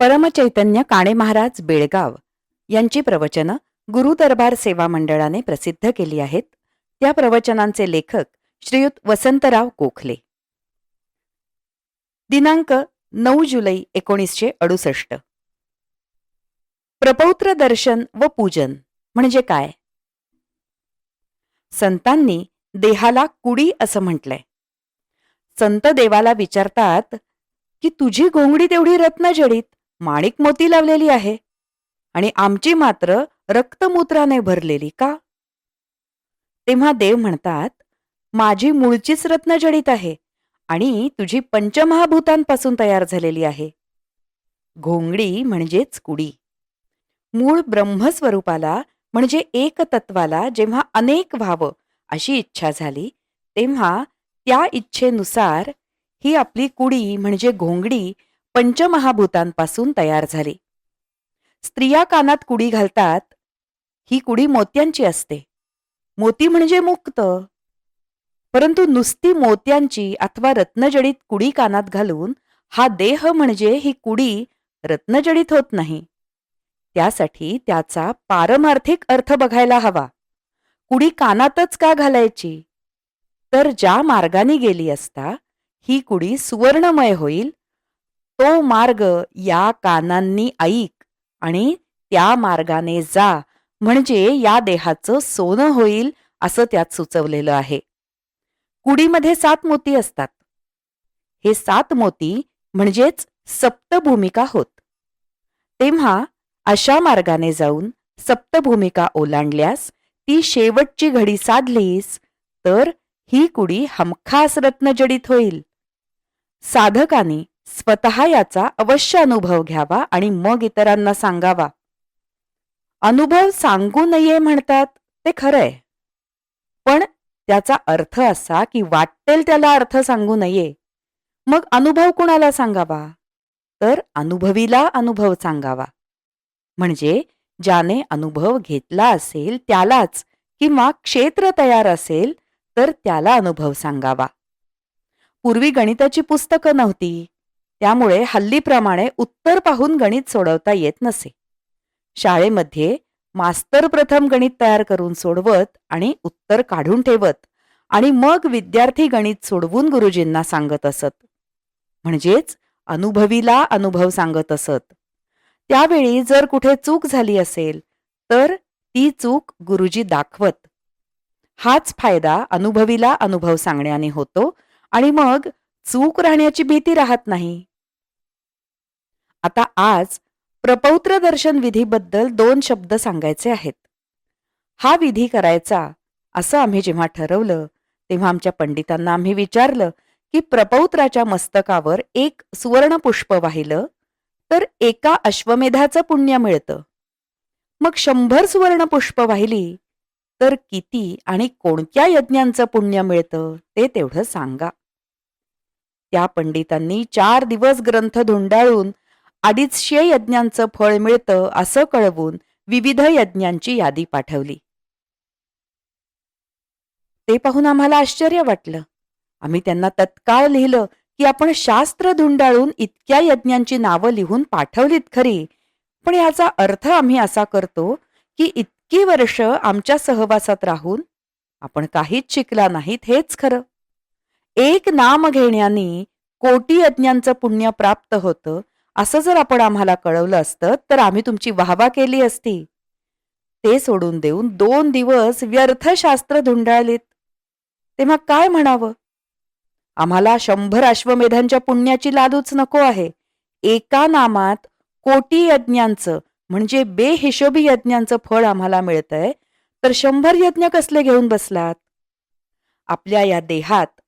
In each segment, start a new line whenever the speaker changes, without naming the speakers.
परमचैतन्य काणे महाराज बेळगाव यांची प्रवचनं गुरु दरबार सेवा मंडळाने प्रसिद्ध केली आहेत. त्या प्रवचनांचे लेखक श्रीयुत वसंतराव गोखले. दिनांक नऊ जुलै एकोणीसशे अडुसष्ट. प्रपौत्र दर्शन व पूजन म्हणजे काय? संतांनी देहाला कुडी असं म्हटलंय. संत देवाला विचारतात की तुझी घोंगडी तेवढी रत्नजडीत माणिक मोती लावलेली आहे. आणि आमची मात्र रक्तमूत्राने भरलेली का? तेव्हा देव म्हणतात माझी मूळचीच रत्नजडित आहे आणि तुझी पंचमहाभूतांपासून तयार झालेली आहे. घोंगडी म्हणजेच कुडी. मूळ ब्रह्मस्वरूपाला म्हणजे एक तत्वाला जेव्हा अनेक व्हावं अशी इच्छा झाली तेव्हा त्या इच्छेनुसार ही आपली कुडी म्हणजे घोंगडी पंचमहाभूतांपासून तयार झाली. स्त्रिया कानात कुडी घालतात ही कुडी मोत्यांची असते. मोती म्हणजे मुक्त. परंतु नुसती मोत्यांची अथवा रत्नजडीत कुडी कानात घालून हा देह म्हणजे ही कुडी रत्नजडीत होत नाही. त्यासाठी त्याचा पारमार्थिक अर्थ बघायला हवा. कुडी कानातच का घालायची? तर ज्या मार्गाने गेली असता ही कुडी सुवर्णमय होईल तो मार्ग या कानांनी ऐक आणि त्या मार्गाने जा. म्हणजे या देहाचं सोनं होईल असं त्यात सुचवलेलं आहे. कुडीमध्ये सात मोती असतात. हे सात मोती म्हणजेच सप्तभूमिका होत. तेव्हा अशा मार्गाने जाऊन सप्तभूमिका ओलांडल्यास ती शेवटची घडी साधलीस तर ही कुडी हमखास रत्नजडित होईल. साधकाने स्वतः याचा अवश्य अनुभव घ्यावा आणि मग इतरांना सांगावा. अनुभव सांगू नये म्हणतात ते खरंय. पण त्याचा अर्थ असा की वाटेल त्याला अर्थ सांगू नये. मग अनुभव कुणाला सांगावा? तर अनुभवीला अनुभव सांगावा. म्हणजे ज्याने अनुभव घेतला असेल त्यालाच किंवा क्षेत्र तयार असेल तर त्याला अनुभव सांगावा. पूर्वी गणिताची पुस्तकं नव्हती. त्यामुळे हल्लीप्रमाणे उत्तर पाहून गणित सोडवता येत नसे. शाळेमध्ये मास्तर प्रथम गणित तयार करून सोडवत आणि उत्तर काढून ठेवत आणि मग विद्यार्थी गणित सोडवून गुरुजींना सांगत असत. म्हणजेच अनुभवीला अनुभव सांगत असत. त्यावेळी जर कुठे चूक झाली असेल तर ती चूक गुरुजी दाखवत. हाच फायदा अनुभवीला अनुभव सांगण्याने होतो आणि मग चूक राहण्याची भीती राहत नाही. आता आज प्रपौत्र दर्शन विधीबद्दल दोन शब्द सांगायचे आहेत. हा विधी करायचा असं आम्ही जेव्हा ठरवलं तेव्हा आमच्या पंडितांना आम्ही विचारलं की प्रपौत्राच्या मस्तकावर एक सुवर्ण पुष्प वाहिलं तर एका अश्वमेधाचं पुण्य मिळतं. मग शंभर सुवर्ण पुष्प वाहिली तर किती आणि कोणत्या यज्ञांचं पुण्य मिळतं ते तेवढं सांगा. त्या पंडितांनी चार दिवस ग्रंथ धुंडाळून अडीचशे यज्ञांचं फळ मिळतं असं कळवून विविध यज्ञांची यादी पाठवली. ते पाहून आम्हाला आश्चर्य वाटलं. आम्ही त्यांना तत्काळ लिहिलं की आपण शास्त्र धुंडाळून इतक्या यज्ञांची नावं लिहून पाठवलीत खरी. पण याचा अर्थ आम्ही असा करतो की इतकी वर्ष आमच्या सहवासात राहून आपण काहीच शिकला नाहीत हेच खरं. एक नाम घेण्याने कोटी यज्ञांचं पुण्य प्राप्त होतं असं जर आपण आम्हाला कळवलं असतं तर आम्ही तुमची वाहवा केली असती. ते सोडून देऊन दोन दिवस व्यर्थशास्त्र धुंडाळलीत. तेव्हा काय म्हणावं? आम्हाला शंभर अश्वमेधांच्या पुण्याची लादूच नको आहे. एका नामात कोटी यज्ञांचं म्हणजे बेहिशोबी यज्ञांचं फळ आम्हाला मिळतंय तर शंभर यज्ञ कसले घेऊन बसलात? आपल्या या देहात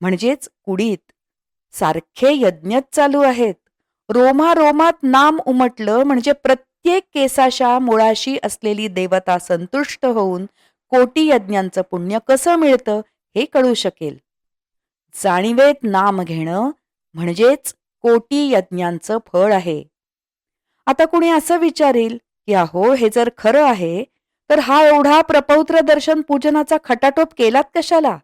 म्हणजेच कुडीत सारखे यज्ञच चालू आहेत. रोमा रोमात नाम उमटलं म्हणजे प्रत्येक केसाशा मुळाशी असलेली देवता संतुष्ट होऊन कोटी यज्ञांचं पुण्य कसं मिळतं हे कळू शकेल. जाणीवेत नाम घेणं म्हणजेच कोटी यज्ञांचं फळ आहे. आता कुणी असं विचारेल की अहो हे जर खरं आहे तर हा एवढा प्रपौत्र दर्शन पूजनाचा खटाटोप केलात कशाला?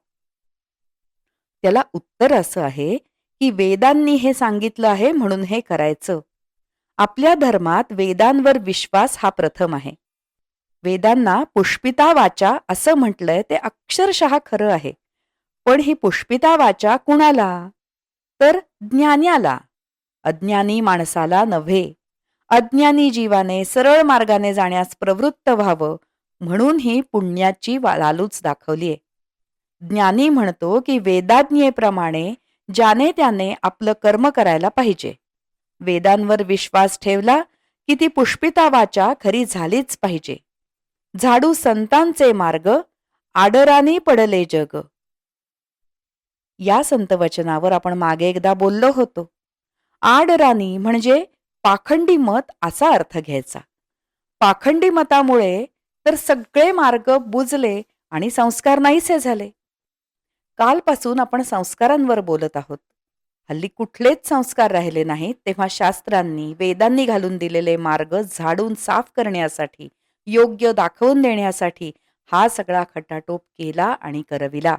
त्याला उत्तर असं आहे की वेदांनी हे सांगितलं आहे म्हणून हे करायचं. आपल्या धर्मात वेदांवर विश्वास हा प्रथम आहे. वेदांना पुष्पिता वाचा असं म्हटलंय ते अक्षरशः खरं आहे. पण ही पुष्पिता वाचा कुणाला? तर ज्ञान्याला. अज्ञानी माणसाला नव्हे. अज्ञानी जीवाने सरळ मार्गाने जाण्यास प्रवृत्त व्हावं म्हणून ही पुण्याची वा- लालूच दाखवलीये. ज्ञानी म्हणतो की वेदाज्ञेप्रमाणे ज्याने त्याने आपलं कर्म करायला पाहिजे. वेदांवर विश्वास ठेवला की ती पुष्पिता वाचा खरी झालीच पाहिजे. झाडू संतांचे मार्ग आडराने पडले जग. या संतवचनावर आपण मागे एकदा बोललो होतो. आडराणी म्हणजे पाखंडी मत असा अर्थ घ्यायचा. पाखंडी मतामुळे तर सगळे मार्ग बुजले आणि संस्कार नाहीसे झाले. कालपासून आपण संस्कारांवर बोलत आहोत. हल्ली कुठलेच संस्कार राहिले नाहीत तेव्हा शास्त्रांनी वेदांनी घालून दिलेले मार्ग झाडून साफ करण्यासाठी योग्य दाखवून देण्यासाठी हा सगळा खटाटोप केला आणि करविला.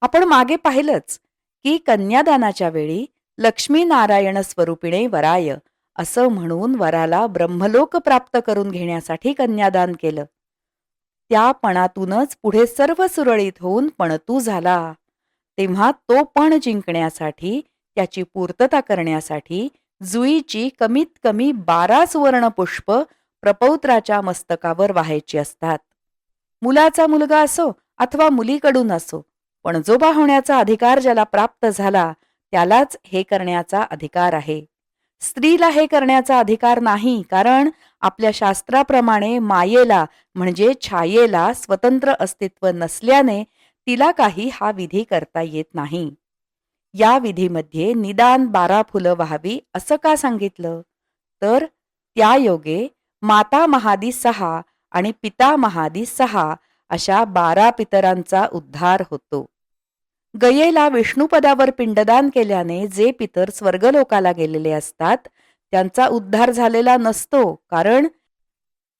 आपण मागे पाहिलंच की कन्यादानाच्या वेळी लक्ष्मीनारायण स्वरूपिणे वराय असं म्हणून वराला ब्रह्मलोक प्राप्त करून घेण्यासाठी कन्यादान केलं. त्या पणातूनच पुढे सर्व सुरळीत होऊन पणतू झाला. तेव्हा तो पण जिंकण्यासाठी त्याची पूर्तता करण्यासाठी जुईची कमीत कमी बारा सुवर्ण पुष्प प्रपौत्राच्या मस्तकावर व्हायची असतात. मुलाचा मुलगा असो अथवा मुलीकडून असो पणजोबा होण्याचा अधिकार ज्याला प्राप्त झाला त्यालाच हे करण्याचा अधिकार आहे. स्त्रीला हे करण्याचा अधिकार नाही कारण आपल्या शास्त्राप्रमाणे मायेला म्हणजे छायेला स्वतंत्र अस्तित्व नसल्याने तिला काही हा विधी करता येत नाही. या विधीमध्ये निदान बारा फुलं व्हावी असं का सांगितलं? तर त्या योगे माता महादी सहा आणि पिता महादी सहा अशा बारा पितरांचा उद्धार होतो. गयेला विष्णुपदावर पिंडदान केल्याने जे पितर स्वर्गलोकाला गेलेले असतात त्यांचा उद्धार झालेला नसतो कारण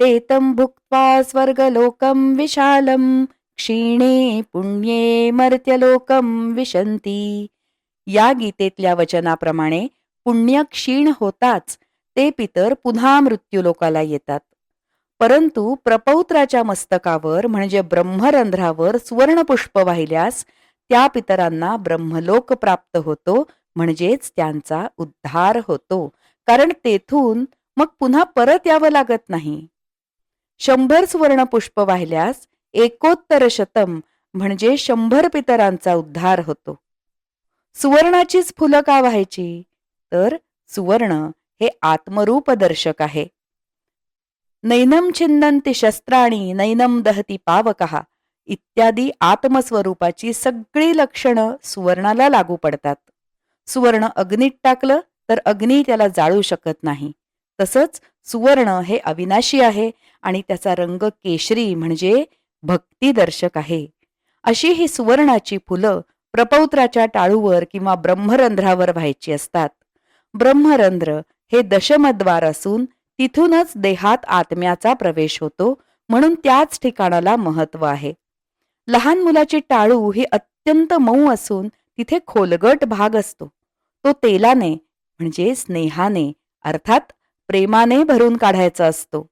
ते तम भुक्त्वा स्वर्गलोकम विशालम क्षीणे पुण्ये मर्त्यलोकम विशंती या गीतेतल्या वचनाप्रमाणे पुण्य क्षीण होताच ते पितर पुन्हा मृत्यूलोकाला येतात. परंतु प्रपौत्राच्या मस्तकावर म्हणजे ब्रह्मरंध्रावर सुवर्णपुष्प वाहिल्यास त्या पितरांना ब्रह्मलोक प्राप्त होतो म्हणजेच त्यांचा उद्धार होतो. कारण तेथून मग पुन्हा परत यावं लागत नाही. शंभर सुवर्ण पुष्प वाहिल्यास एकोत्तर शतम म्हणजे शंभर पितरांचा उद्धार होतो. सुवर्णाचीच फुलं का व्हायची? तर सुवर्ण हे आत्मरूप दर्शक आहे. नैनम छिन्नंती शस्त्राणी नैनम दहती पावकहा इत्यादी आत्मस्वरूपाची सगळी लक्षणं सुवर्णाला लागू पडतात. सुवर्ण अग्नीत टाकलं तर अग्नी त्याला जाळू शकत नाही. तसंच सुवर्ण हे अविनाशी आहे आणि त्याचा रंग केशरी म्हणजे भक्तिदर्शक आहे. अशी ही सुवर्णाची फुलं प्रपौत्राच्या टाळूवर किंवा ब्रह्मरंध्रावर व्हायची असतात. ब्रह्मरंध्र हे दशमद्वार असून तिथूनच देहात आत्म्याचा प्रवेश होतो म्हणून त्याच ठिकाणाला महत्त्व आहे. लहान मुलाची टाळू ही अत्यंत मऊ असून तिथे खोलगट भाग असतो. तो तेलाने म्हणजे स्नेहाने अर्थात प्रेमाने भरून काढायचा असतो.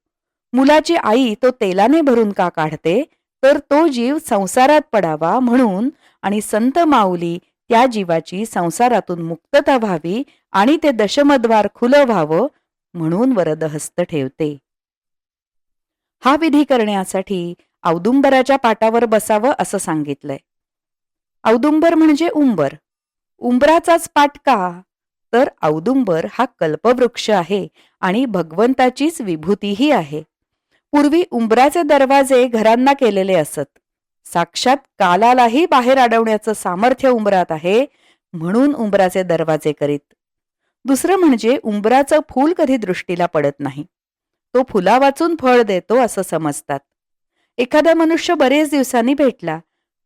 मुलाची आई तो तेलाने भरून का काढते? तर तो जीव संसारात पडावा म्हणून आणि संत माऊली त्या जीवाची संसारातून मुक्तता व्हावी आणि ते दशमद्वार खुलं व्हावं म्हणून वरदहस्त ठेवते. हा विधी करण्यासाठी औदुंबराच्या पाटावर बसावं असं सांगितलंय. औदुंबर म्हणजे उंबर. उंबराचाच पाट का? तर औदुंबर हा कल्पवृक्ष आहे आणि भगवंताचीच विभूतीही आहे. पूर्वी उंबराचे दरवाजे घरांना केलेले असत. साक्षात कालालाही बाहेर अडवण्याचं सामर्थ्य उंबरात आहे म्हणून उंबराचे दरवाजे करीत. दुसरं म्हणजे उंबराचं फूल कधी दृष्टीला पडत नाही. तो फुला वाचून फळ देतो असं समजतात. एखादा मनुष्य बरेच दिवसांनी भेटला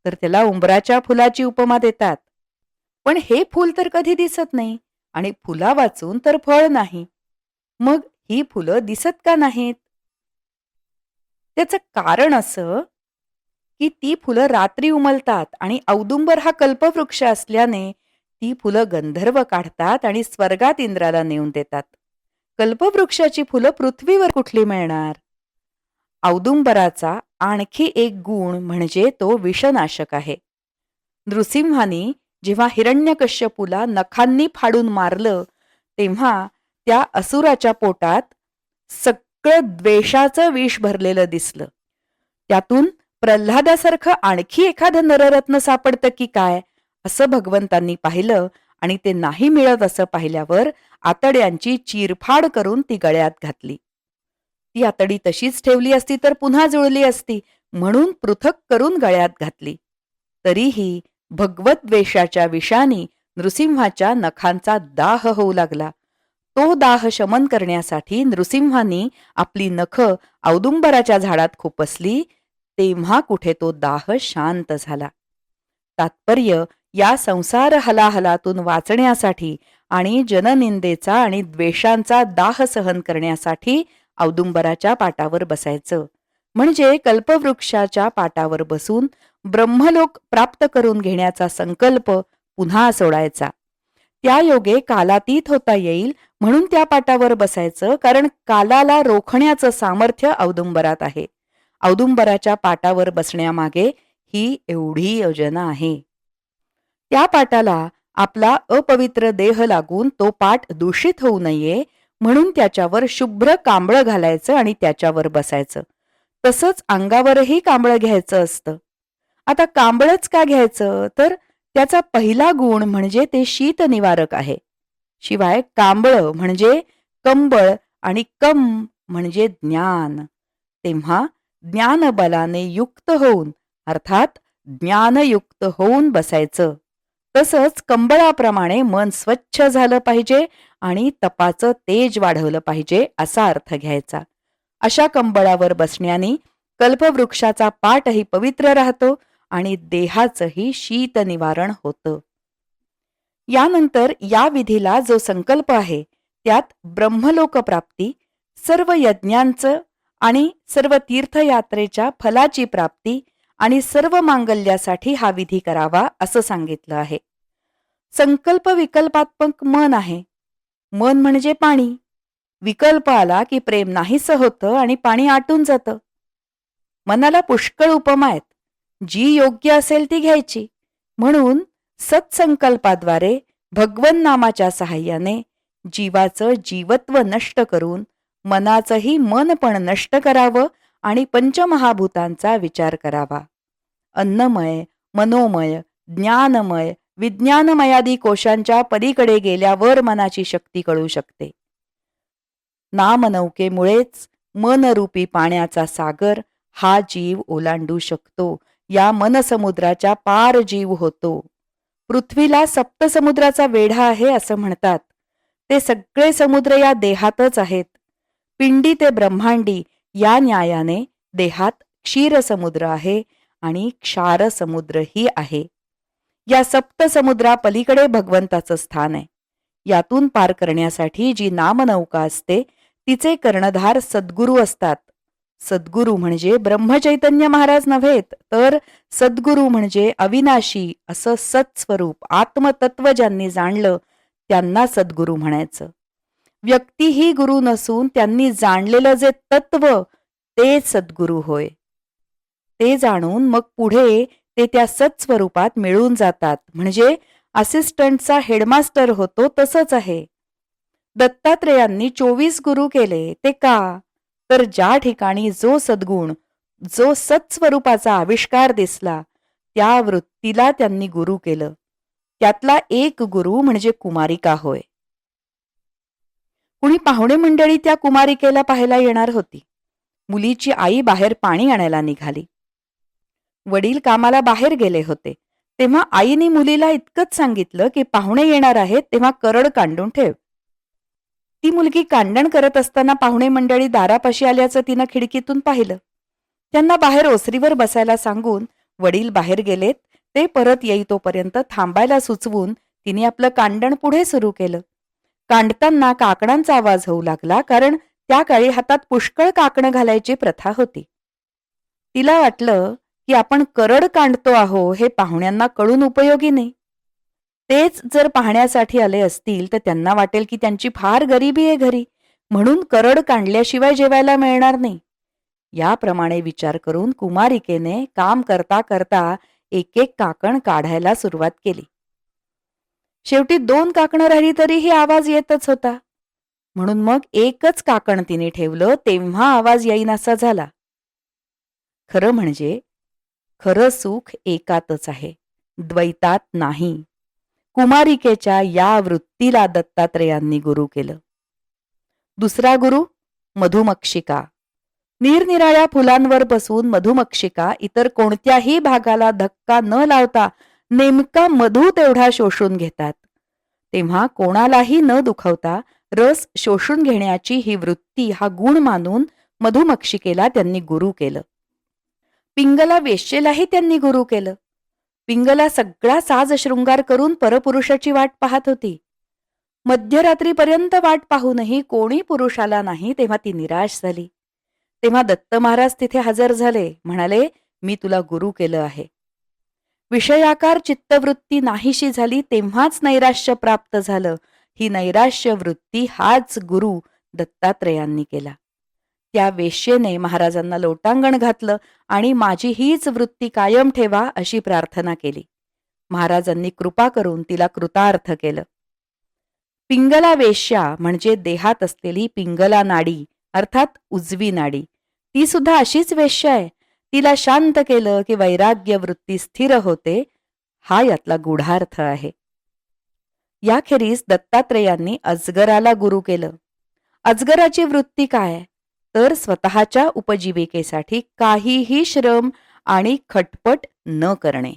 तर त्याला उंबराच्या फुलाची उपमा देतात. पण हे फूल तर कधी दिसत नाही आणि फुला वाचून तर फळ नाही. मग ही फुलं दिसत का नाहीत? त्याचं कारण असं की ती फुलं रात्री उमलतात आणि औदुंबर हा कल्पवृक्ष असल्याने ती फुलं गंधर्व काढतात आणि स्वर्गात इंद्राला नेऊन देतात. कल्पवृक्षाची फुलं पृथ्वीवर कुठली मिळणार? औदुंबराचा आणखी एक गुण म्हणजे तो विषनाशक आहे. नृसिंहानी जेव्हा हिरण्यकश्यपूला नखांनी फाडून मारलं तेव्हा त्या असुराच्या पोटात सगळं द्वेषाचं विष भरलेलं दिसलं. त्यातून प्रल्हादासारखं आणखी एखादं नररत्न सापडतं की काय असं भगवंतांनी पाहिलं आणि ते नाही मिळत असं पाहिल्यावर आतड्यांची चिरफाड करून ती गळ्यात घातली. ती आतडी तशीच ठेवली असती तर पुन्हा जुळली असती. म्हणून पृथक करून गळ्यात घातली. तरीही भगवत द्वेषाच्या विषाने नृसिंहाच्या नखांचा दाह होऊ लागला. तो दाह शमन करण्यासाठी नृसिंहानी आपली नख औदुंबराच्या झाडात खुपसली तेव्हा कुठे तो दाह शांत झाला. तात्पर्य या संसार हलाहलातून वाचण्यासाठी आणि जननिंदेचा आणि द्वेषांचा दाह सहन करण्यासाठी औदुंबराच्या पाटावर बसायचं. म्हणजे कल्पवृक्षाच्या पाटावर बसून ब्रह्मलोक प्राप्त करून घेण्याचा संकल्प पुन्हा सोडायचा. त्या योगे कालातीत होता येईल म्हणून त्या पाटावर बसायचं कारण कालाला रोखण्याचं सामर्थ्य औदुंबरात आहे. औदुंबराच्या पाटावर बसण्यामागे ही एवढी योजना आहे. त्या पाटाला आपला अपवित्र देह लागून तो पाठ दूषित होऊ नये म्हणून त्याच्यावर शुभ्र कांबळं घालायचं आणि त्याच्यावर बसायचं. तसंच अंगावरही कांबळं घ्यायचं असतं. आता कांबळच का घ्यायचं? तर त्याचा पहिला गुण म्हणजे ते शीत निवारक आहे. शिवाय कांबळ म्हणजे कंबळ आणि कम म्हणजे ज्ञान. तेव्हा ज्ञानबलाने युक्त होऊन अर्थात ज्ञानयुक्त होऊन बसायचं. तसंच कंबळाप्रमाणे मन स्वच्छ झालं पाहिजे आणि तपाचं तेज वाढवलं पाहिजे असा अर्थ घ्यायचा. अशा कंबळावर बसण्याने कल्पवृक्षाचा पाठही पवित्र राहतो आणि देहाचंही शीत निवारण होतं. यानंतर या विधीला जो संकल्प आहे त्यात ब्रह्मलोक प्राप्ती सर्व यज्ञांचं आणि सर्व तीर्थयात्रेच्या फलाची प्राप्ती आणि सर्व मांगल्यासाठी हा विधी करावा असं सांगितलं आहे. संकल्प विकल्पात्मक मन आहे. मन म्हणजे पाणी. विकल्प आला की प्रेम नाहीसं होतं आणि पाणी आटून जातं. मनाला पुष्कळ उपमा आहेत. जी योग्य असेल ती घ्यायची. म्हणून सत्संकल्पाद्वारे भगवन नामाच्या सहाय्याने जीवाचं जीवत्व नष्ट करून मनाचंही मन पण नष्ट करावं आणि पंचमहाभूतांचा विचार करावा. अन्नमय मनोमय ज्ञानमय विज्ञानमयादी कोशांच्या पलीकडे गेल्यावर मनाची शक्ती कळू शकते. नामनौकेमुळेच मनरूपी पाण्याचा सागर हा जीव ओलांडू शकतो. या मनसमुद्राच्या पार जीव होतो. पृथ्वीला सप्तसमुद्राचा वेढा आहे असं म्हणतात. ते सगळे समुद्र या देहातच आहेत. पिंडी ते ब्रह्मांडी या न्यायाने देहात क्षीरसमुद्र आहे आणि क्षार समुद्रही आहे. या सप्त समुद्रा पलीकडे भगवंताचं स्थान आहे. यातून पार करण्यासाठी जी नामनौका असते तिचे कर्णधार सद्गुरू असतात. सद्गुरू म्हणजे ब्रह्मचैतन्य महाराज नव्हेत तर सद्गुरू म्हणजे अविनाशी असं सत्स्वरूप आत्मतत्व ज्यांनी जाणलं त्यांना सद्गुरू म्हणायचं. व्यक्ती ही गुरु नसून त्यांनी जाणलेलं जे तत्व ते सद्गुरू होय. ते जाणून मग पुढे ते त्या सत्स्वरूपात मिळून जातात. म्हणजे असिस्टंटचा हेडमास्टर होतो तसंच आहे. दत्तात्रेयांनी चोवीस गुरु केले ते का? तर ज्या ठिकाणी जो सद्गुण जो सत्स्वरूपाचा आविष्कार दिसला त्या वृत्तीला त्यांनी गुरु केलं. त्यातला एक गुरु म्हणजे कुमारिका होय. कुणी पाहुणे मंडळी त्या कुमारिकेला पाहायला येणार होती. मुलीची आई बाहेर पाणी आणायला निघाली. वडील कामाला बाहेर गेले होते. तेव्हा आईने मुलीला इतकंच सांगितलं की पाहुणे येणार आहेत तेव्हा करड कांडून ठेव. ती मुलगी कांडण करत असताना पाहुणे मंडळी दारापाशी आल्याचं तिनं खिडकीतून पाहिलं. त्यांना बाहेर ओसरीवर बसायला सांगून वडील बाहेर गेलेत ते परत येई तोपर्यंत थांबायला सुचवून तिने आपलं कांडण पुढे सुरू केलं. कांडताना काकणांचा आवाज होऊ लागला कारण त्या काळी हातात पुष्कळ काकणं घालायची प्रथा होती. तिला वाटलं की आपण करड कांडतो आहो हे पाहुण्यांना कळून उपयोगी नाही. तेच जर पाहण्यासाठी आले असतील तर त्यांना वाटेल की त्यांची फार गरिबी आहे घरी म्हणून करड कांडल्याशिवाय जेवायला मिळणार नाही. याप्रमाणे विचार करून कुमारिकेने काम करता करता एक एक काकण काढायला सुरुवात केली. शेवटी दोन काकणं राहिली तरीही आवाज येतच होता. म्हणून मग एकच काकण तिने ठेवलं तेव्हा आवाज येईनासा झाला. खरं म्हणजे खरं सुख एकातच आहे द्वैतात नाही. कुमारिकेच्या या वृत्तीला दत्तात्रेयांनी गुरु केलं. दुसरा गुरु मधुमक्षिका. निरनिराळ्या फुलांवर बसून मधुमक्षिका इतर कोणत्याही भागाला धक्का न लावता नेमका मधू तेवढा शोषून घेतात. तेव्हा कोणालाही न दुखवता रस शोषून घेण्याची ही वृत्ती हा गुण मानून मधुमक्षिकेला त्यांनी गुरु केलं. पिंगला वेश्येलाही त्यांनी गुरु केलं. पिंगला सगळा साज शृंगार करून परपुरुषाची वाट पाहत होती. मध्यरात्रीपर्यंत वाट पाहूनही कोणी पुरुष आला नाही तेव्हा ती निराश झाली. तेव्हा दत्त महाराज तिथे हजर झाले. म्हणाले मी तुला गुरु केलं आहे. विषयाकार चित्तवृत्ती नाहीशी झाली तेव्हाच नैराश्य प्राप्त झालं. ही नैराश्य वृत्ती हाच गुरु दत्तात्रेयांनी केला. त्या वेश्येने महाराजांना लोटांगण घातलं आणि माझी हीच वृत्ती कायम ठेवा अशी प्रार्थना केली. महाराजांनी कृपा करून तिला कृतार्थ केलं. पिंगला वेश्या म्हणजे देहात असलेली पिंगला नाडी अर्थात उजवी नाडी ती सुद्धा अशीच वेश्या आहे. तिला शांत केलं की वैराग्य वृत्ती स्थिर होते हा यातला गूढार्थ आहे. याखेरीज दत्तात्रेयांनी अजगराला गुरु केलं. अजगराची वृत्ती काय? तर स्वतःच्या उपजीविकेसाठी काहीही श्रम आणि खटपट न करणे.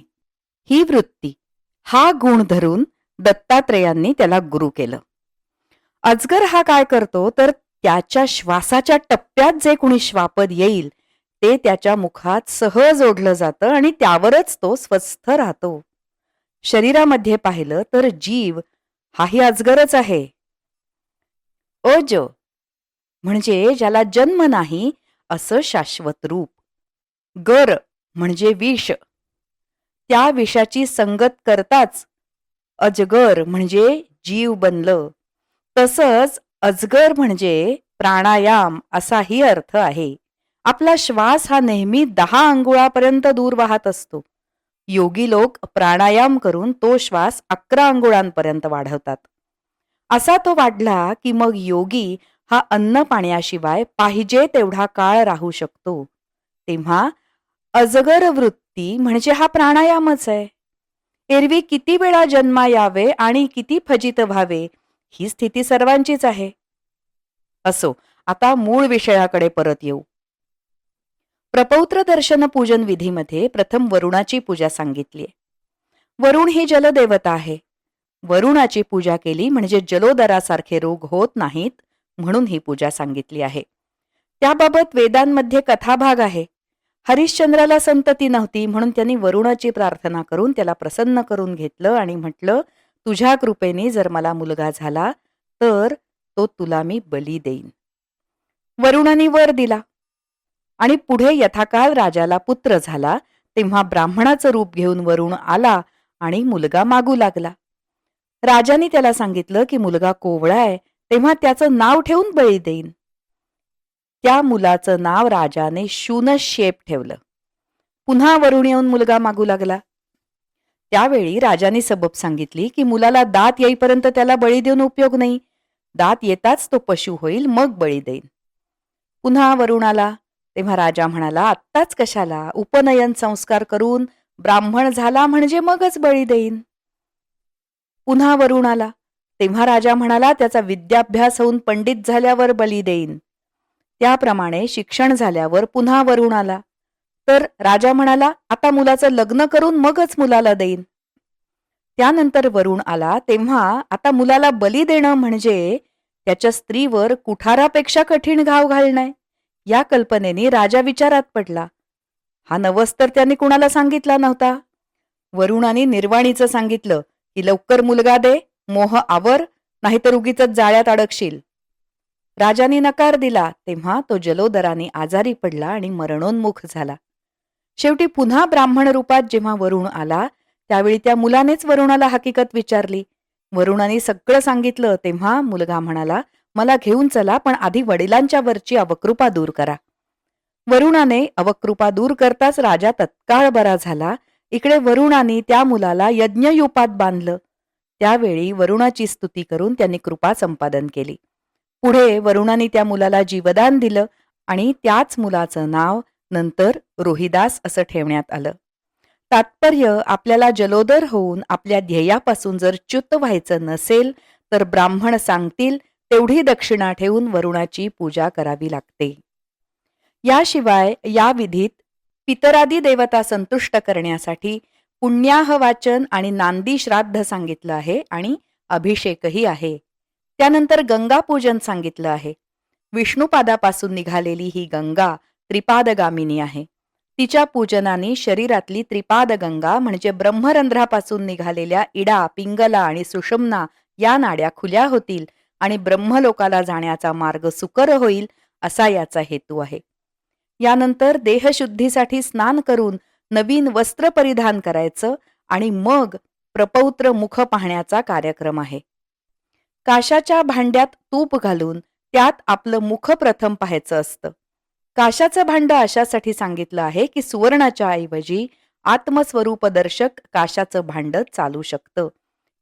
ही वृत्ती हा गुण धरून दत्तात्रेयांनी त्याला गुरु केलं. अजगर हा काय करतो? तर त्याच्या श्वासाच्या टप्प्यात जे कुणी श्वापद येईल ते त्याच्या मुखात सहज ओढलं जातं आणि त्यावरच तो स्वस्थ राहतो. शरीरामध्ये पाहिलं तर जीव हाही अजगरच आहे. अज म्हणजे ज्याला जन्म नाही असं शाश्वत रूप. गर म्हणजे विष. त्या विषाची संगत करताच अजगर म्हणजे जीव बनलं. तसंच अजगर म्हणजे प्राणायाम असाही अर्थ आहे. आपला श्वास हा नेहमी दहा अंगुळापर्यंत दूर वाहत असतो. योगी लोक प्राणायाम करून तो श्वास अकरा अंगुळांपर्यंत वाढवतात. असा तो वाढला की मग योगी हा अन्न पाण्याशिवाय पाहिजे तेवढा काळ राहू शकतो. तेव्हा अजगर वृत्ती म्हणजे हा प्राणायामच आहे. एरवी किती वेळा जन्मा यावे आणि किती फजित व्हावे ही स्थिती सर्वांचीच आहे. असो आता मूळ विषयाकडे परत येऊ. प्रपौत्र दर्शन पूजन विधीमध्ये प्रथम वरुणाची पूजा सांगितली वरुण ही जलदेवता आहे. वरुणाची पूजा केली म्हणजे जलोदरासारखे रोग होत नाहीत म्हणून ही पूजा सांगितली आहे. त्याबाबत वेदांमध्ये कथाभाग आहे. हरिश्चंद्राला संतती नव्हती म्हणून त्यांनी वरुणाची प्रार्थना करून त्याला प्रसन्न करून घेतलं आणि म्हटलं तुझ्या कृपेने जर मला मुलगा झाला तर तो तुला मी बली देईन. वरुणाने वर दिला. आणि पुढे यथाकाळ राजाला पुत्र झाला तेव्हा ब्राह्मणाचं रूप घेऊन वरुण आला आणि मुलगा मागू लागला. राजाने त्याला सांगितलं की मुलगा कोवळा आहे तेव्हा त्याचं नाव ठेवून बळी देईन. त्या मुलाचं नाव राजाने शूनशेप ठेवलं. पुन्हा वरुण येऊन मुलगा मागू लागला. त्यावेळी राजाने सबब सांगितली की मुलाला दात येईपर्यंत त्याला बळी देऊन उपयोग नाही. दात येताच तो पशु होईल मग बळी देईन. पुन्हा वरुणाला तेव्हा राजा म्हणाला आत्ताच कशाला? उपनयन संस्कार करून ब्राह्मण झाला म्हणजे मगच बळी देईन. पुन्हा वरुण आला. तेव्हा राजा म्हणाला त्याचा विद्याभ्यास होऊन पंडित झाल्यावर बली देईन. त्याप्रमाणे शिक्षण झाल्यावर पुन्हा वरुण आला. तर राजा म्हणाला आता मुलाचं लग्न करून मगच मुलाला देईन. त्यानंतर वरुण आला. तेव्हा आता मुलाला बली देणं म्हणजे त्याच्या स्त्रीवर कुठारापेक्षा कठीण घाव घालणं या कल्पनेने राजा विचारात पडला. हा नवस तर त्यांनी कुणाला सांगितला नव्हता? वरुणाने निर्वाणीचं सांगितलं की लवकर मुलगा दे मोह आवर नाहीतर उगीच जाळ्यात अडकशील. राजाने नकार दिला तेव्हा तो जलोदराने आजारी पडला आणि मरणोन्मुख झाला. शेवटी पुन्हा ब्राह्मण रूपात जेव्हा वरुण आला त्यावेळी त्या मुलानेच वरुणाला हकीकत विचारली. वरुणाने सगळं सांगितलं तेव्हा मुलगा म्हणाला मला घेऊन चला पण आधी वडिलांच्या वरची अवकृपा दूर करा. वरुणाने अवकृपा दूर करताच राजा तत्काळ बरा झाला. इकडे वरुणाने त्या मुलाला यज्ञयुपात बांधलं. त्यावेळी वरुणाची स्तुती करून त्यांनी कृपा संपादन केली. पुढे वरुणाने त्या मुलाला जीवदान दिलं आणि त्याच मुलाचं नाव नंतर रोहिदास असं ठेवण्यात आलं. तात्पर्य आपल्याला जलोदर होऊन आपल्या ध्येयापासून जर च्युत व्हायचं नसेल तर ब्राह्मण सांगतील तेवढी दक्षिणा ठेवून वरुणाची पूजा करावी लागते. याशिवाय या विधीत पितरादी देवता संतुष्ट करण्यासाठी पुण्याह वाचन आणि नांदी श्राद्ध सांगितलं आहे आणि अभिषेकही आहे. त्यानंतर गंगा पूजन सांगितलं आहे. विष्णुपादापासून निघालेली ही गंगा त्रिपादगामिनी आहे. तिच्या पूजनाने शरीरातली त्रिपाद गंगा म्हणजे ब्रह्मरंध्रापासून निघालेल्या इडा पिंगला आणि सुषमना या नाड्या खुल्या होतील आणि ब्रह्मलोकाला जाण्याचा मार्ग सुकर होईल असा याचा हेतू आहे. यानंतर देहशुद्धीसाठी स्नान करून नवीन वस्त्र परिधान करायचं आणि मग प्रपौत्र मुख पाहण्याचा कार्यक्रम आहे. काशाच्या भांड्यात तूप घालून त्यात आपलं मुख प्रथम पाहायचं असतं. काशाचं भांड अशासाठी सांगितलं आहे की सुवर्णाच्या ऐवजी आत्मस्वरूपदर्शक काशाचं भांड चालू शकतं.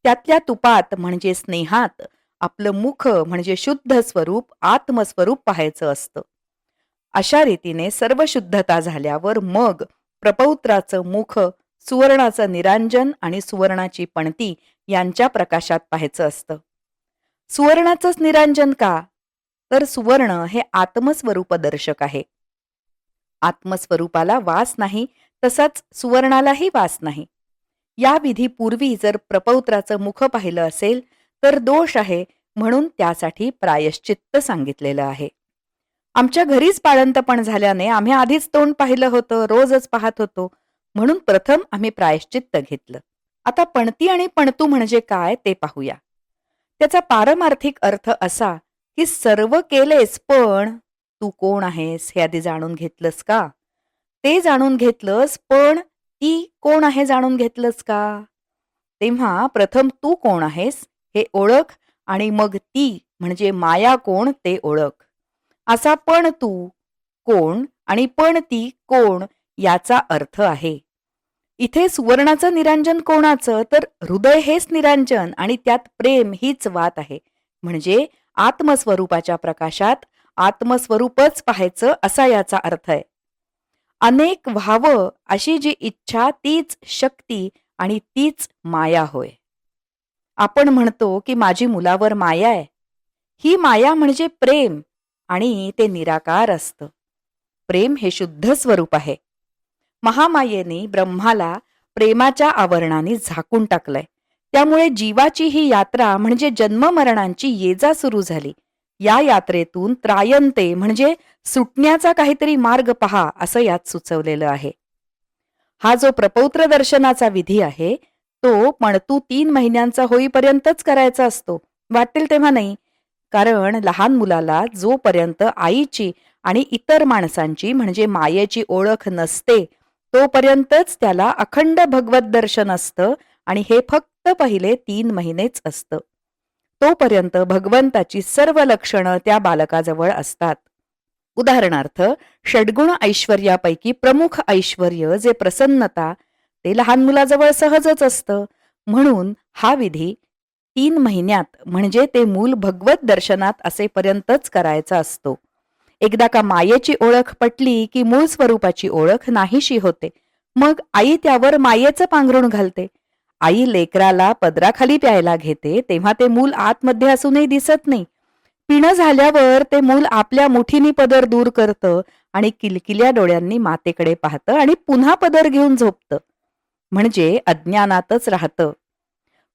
त्यातल्या तुपात म्हणजे स्नेहात आपलं मुख म्हणजे शुद्ध स्वरूप आत्मस्वरूप पाहायचं असतं. अशा रीतीने सर्व शुद्धता झाल्यावर मग प्रपौत्राचं मुख सुवर्णाचं निरांजन आणि सुवर्णाची पणती यांच्या प्रकाशात पाहायचं असतं. सुवर्णाचंच निरांजन का? तर सुवर्ण हे आत्मस्वरूप दर्शक आहे. आत्मस्वरूपाला वास नाही तसाच सुवर्णालाही वास नाही. या विधीपूर्वी जर प्रपौत्राचं मुख पाहिलं असेल तर दोष आहे म्हणून त्यासाठी प्रायश्चित्त सांगितलेलं आहे. आमच्या घरीच पाळंतपण झाल्याने आम्ही आधीच तोंड पाहिलं होतं रोजच पाहत होतो म्हणून प्रथम आम्ही प्रायश्चित्त घेतलं. आता पणती आणि पणतू म्हणजे काय ते पाहूया. त्याचा पारमार्थिक अर्थ असा की सर्व केलेस पण तू कोण आहेस हे आधी जाणून घेतलंस का? ते जाणून घेतलंस पण ती कोण आहे जाणून घेतलंस का? तेव्हा प्रथम तू कोण आहेस हे ओळख आणि मग ती म्हणजे माया कोण ते ओळख. असा पण तू कोण आणि पण ती कोण याचा अर्थ आहे. इथे सुवर्णाचं निरांजन कोणाचं? तर हृदय हेच निरांजन आणि त्यात प्रेम हीच वात आहे. म्हणजे आत्मस्वरूपाच्या प्रकाशात आत्मस्वरूपच पाहायचं असा याचा अर्थ आहे. अनेक व्हावं अशी जी इच्छा तीच शक्ती आणि तीच माया होय. आपण म्हणतो की माझी मुलावर माया आहे. ही माया म्हणजे प्रेम आणि ते निराकार असतं. प्रेम हे शुद्ध स्वरूप आहे. महामायेने ब्रह्माला प्रेमाच्या आवरणाने झाकून टाकलंय. त्यामुळे जीवाची ही यात्रा म्हणजे जन्ममरणांची येजा सुरू झाली. या यात्रेतून त्रायंते म्हणजे सुटण्याचा काहीतरी मार्ग पहा असं यात सुचवलेलं आहे. हा जो प्रपौत्र दर्शनाचा विधी आहे तो पणतू तीन महिन्यांचा होईपर्यंतच करायचा असतो. वाटेल तेव्हा नाही. कारण लहान मुलाला जोपर्यंत आईची आणि इतर माणसांची म्हणजे मायेची ओळख नसते तोपर्यंतच त्याला अखंड भगवत दर्शन असतं आणि हे फक्त पहिले तीन महिनेच असतं. तोपर्यंत भगवंताची सर्व लक्षणं त्या बालकाजवळ असतात. उदाहरणार्थ षड्गुण ऐश्वर्यापैकी प्रमुख ऐश्वर जे प्रसन्नता ते लहान मुलाजवळ सहजच असतं. म्हणून हा विधी तीन महिन्यात म्हणजे ते मूल भगवत दर्शनात असेपर्यंतच करायचा असतो. एकदा का मायेची ओळख पटली की मूळ स्वरूपाची ओळख नाहीशी होते. मग आई त्यावर मायेचं पांघरुण घालते. आई लेकराला पदराखाली प्यायला घेते तेव्हा ते मूल आतमध्ये असूनही दिसत नाही. पिणं झाल्यावर ते मूल आपल्या मुठीनी पदर दूर करतं आणि किलकिल्या डोळ्यांनी मातेकडे पाहतं आणि पुन्हा पदर घेऊन झोपतं. म्हणजे अज्ञानातच राहतं.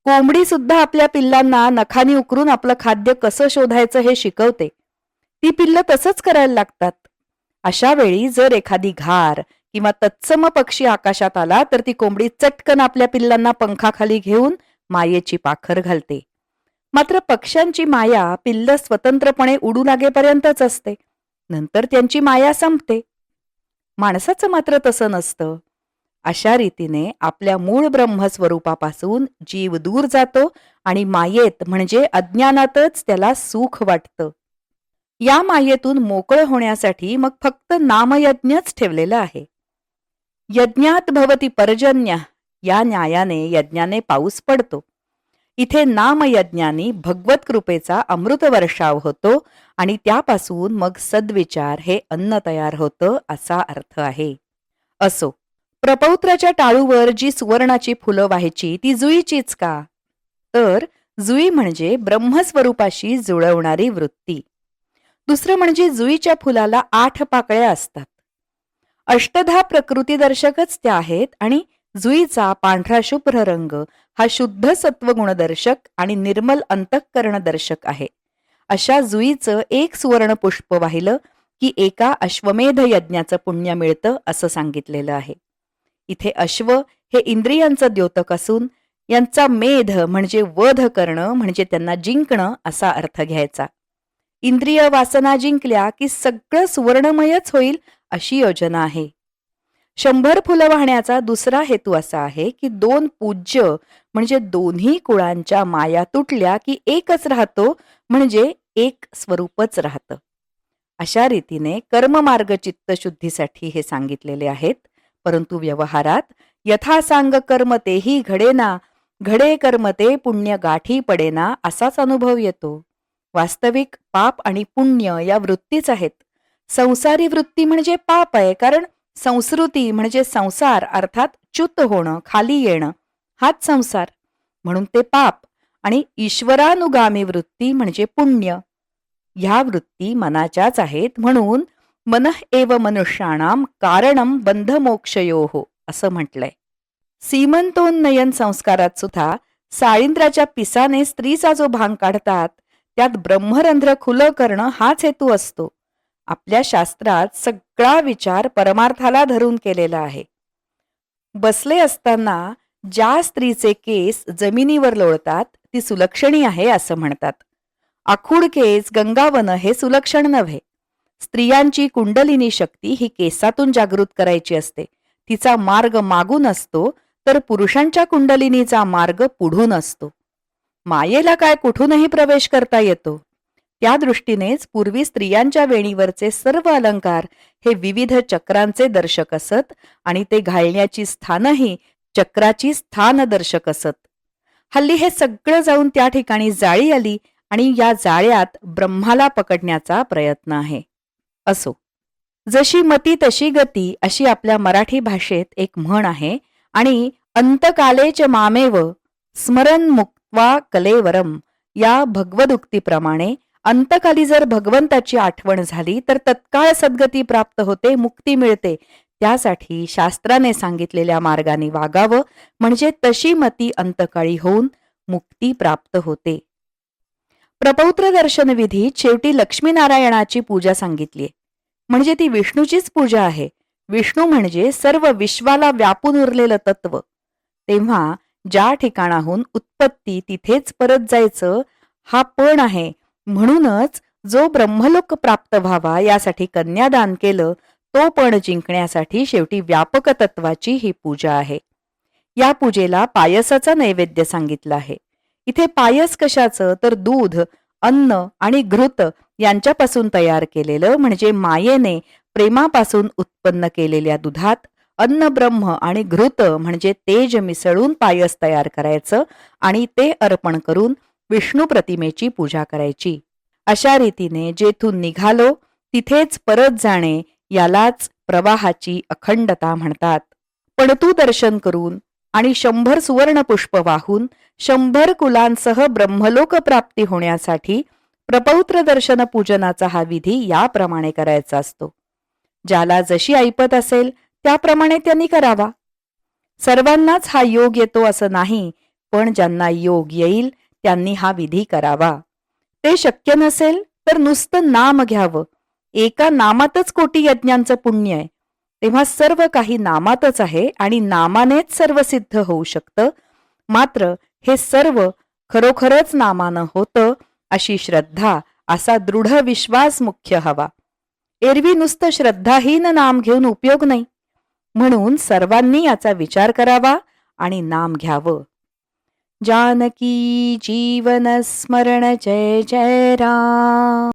कोंबडी सुद्धा आपल्या पिल्लांना नखानी उकरून आपलं खाद्य कसं शोधायचं हे शिकवते. ती पिल्ल तसंच करायला लागतात. अशा वेळी जर एखादी घार किंवा तत्सम पक्षी आकाशात आला तर ती कोंबडी चटकन आपल्या पिल्लांना पंखाखाली घेऊन मायेची पाखर घालते. मात्र पक्ष्यांची माया पिल्ल स्वतंत्रपणे उडू लागेपर्यंतच असते. नंतर त्यांची माया संपते. माणसाचं मात्र तसं नसतं. अशा रीतीने आपल्या मूळ ब्रह्मस्वरूपापासून जीव दूर जातो आणि मायेत म्हणजे अज्ञानातच त्याला सुख वाटतं. या मायेतून मोकळं होण्यासाठी मग फक्त नामयज्ञच ठेवलेलं आहे. यज्ञात भवती पर्जन्य या न्यायाने यज्ञाने पाऊस पडतो. इथे नामयज्ञानी भगवत कृपेचा अमृत वर्षाव होतो आणि त्यापासून मग सद्विचार हे अन्न तयार होतं असा अर्थ आहे. असो. प्रपौत्राच्या टाळूवर जी सुवर्णाची फुलं व्हायची ती जुईचीच का? तर जुई म्हणजे ब्रह्मस्वरूपाशी जुळवणारी वृत्ती. दुसरं म्हणजे जुईच्या फुलाला आठ पाकळ्या असतात. अष्टधा प्रकृतीदर्शकच त्या आहेत आणि जुईचा पांढरा शुभ्र रंग हा शुद्ध सत्वगुणदर्शक आणि निर्मल अंतःकरणदर्शक आहे. अशा जुईचं एक सुवर्ण पुष्प वाहिलं की एका अश्वमेध यज्ञाचं पुण्य मिळतं असं सांगितलेलं आहे. इथे अश्व हे इंद्रियांचं द्योतक असून यांचा मेध म्हणजे वध करणं म्हणजे त्यांना जिंकणं असा अर्थ घ्यायचा. इंद्रिय वासना जिंकल्या की सगळं सुवर्णमयच होईल अशी योजना आहे. शंभर फुलं वाहण्याचा दुसरा हेतू असा आहे की दोन पूज्य म्हणजे दोन्ही कुळांच्या माया तुटल्या की एकच राहतो म्हणजे एक स्वरूपच राहतं. अशा रीतीने कर्ममार्ग चित्तशुद्धीसाठी हे सांगितलेले आहेत. परंतु व्यवहारात यथासांग कर्म तेही घडेना घडे कर्म ते पुण्य गाठी पडेना असाच अनुभव येतो. वास्तविक पाप आणि पुण्य या वृत्तीच आहेत. संसारी वृत्ती म्हणजे पाप आहे कारण संस्कृती म्हणजे संसार अर्थात च्युत होणं खाली येणं हाच संसार. म्हणून ते पाप आणि ईश्वरानुगामी वृत्ती म्हणजे पुण्य. ह्या वृत्ती मनाच्याच आहेत म्हणून मन एव मनुष्याणाम कारणम बंधमोक्षयो असं म्हटलंय. सीमंतोन्नयन संस्कारात सुद्धा साळींद्राच्या पिसाने स्त्रीचा जो भांग काढतात त्यात ब्रह्मरंध्र खुलं करणं हाच हेतू असतो. आपल्या शास्त्रात सगळा विचार परमार्थाला धरून केलेला आहे. बसले असताना ज्या स्त्रीचे केस जमिनीवर लोळतात ती सुलक्षणी आहे असं म्हणतात. आखूड केस गंगावन हे सुलक्षण नव्हे. स्त्रियांची कुंडलिनी शक्ती ही केसातून जागृत करायची असते. तिचा मार्ग मागून असतो तर पुरुषांच्या कुंडलिनीचा मार्ग पुढून असतो. मायेला काय कुठूनही प्रवेश करता येतो. त्या दृष्टीनेच पूर्वी स्त्रियांच्या वेणीवरचे सर्व अलंकार हे विविध चक्रांचे दर्शक असत आणि ते घालण्याची स्थानही चक्राची स्थान दर्शक असत. हल्ली हे सगळं जाऊन त्या ठिकाणी जाळी आली आणि या जाळ्यात ब्रह्माला पकडण्याचा प्रयत्न आहे. असो. जशी मती तशी गती अशी आपल्या मराठी भाषेत एक म्हण आहे आणि अंतकालेच मामेव स्मरण मुक्वा कलेवरम या भगवदुक्तीप्रमाणे अंतकाली जर भगवंताची आठवण झाली तर तत्काळ सद्गती प्राप्त होते मुक्ती मिळते. त्यासाठी शास्त्राने सांगितलेल्या मार्गाने वागावं म्हणजे तशी मती अंतकाळी होऊन मुक्ती प्राप्त होते. प्रपौत्र दर्शन विधीत शेवटी लक्ष्मीनारायणाची पूजा सांगितली म्हणजे ती विष्णूचीच पूजा आहे. विष्णू म्हणजे सर्व विश्वाला व्यापून उरलेलं तत्व. तेव्हा ज्या ठिकाणाहून उत्पत्ती तिथेच परत जायचं हा पण आहे. म्हणूनच जो ब्रह्मलोक प्राप्त व्हावा यासाठी कन्यादान केलं तो पण जिंकण्यासाठी शेवटी व्यापक तत्वाची ही पूजा आहे. या पूजेला पायसाचा नैवेद्य सांगितलं आहे. इथे पायस कशाचं? तर दूध अन्न आणि घृत यांच्यापासून तयार केलेलं म्हणजे मायेने प्रेमापासून उत्पन्न केलेल्या दुधात अन्न ब्रह्म आणि घृत म्हणजे तेज मिसळून पायस तयार करायचं आणि ते अर्पण करून विष्णू प्रतिमेची पूजा करायची. अशा रीतीने जेथून निघालो तिथेच परत जाणे यालाच प्रवाहाची अखंडता म्हणतात. पण तू दर्शन करून आणि शंभर सुवर्ण पुष्प वाहून शंभर कुलांसह ब्रह्मलोक प्राप्ती होण्यासाठी प्रपौत्र दर्शन पूजनाचा हा विधी याप्रमाणे करायचा असतो. ज्याला जशी ऐपत असेल त्याप्रमाणे त्यांनी करावा. सर्वांनाच हा योग येतो असं नाही पण ज्यांना योग येईल त्यांनी हा विधी करावा. ते शक्य नसेल तर नुसतं नाम घ्यावं. एका नामातच कोटी यज्ञांचं पुण्य आहे. तेव्हा सर्व काही नामातच आहे आणि नामानेच सर्व सिद्ध होऊ शकतं. मात्र हे सर्व खरोखरच नामानं होतं अशी श्रद्धा असा दृढ विश्वास मुख्य हवा. एरवी नुसतं श्रद्धाहीन नाम घेऊन उपयोग नाही. म्हणून सर्वांनी याचा विचार करावा आणि नाम घ्यावं. जानकी जीवन स्मरण जय जय राम.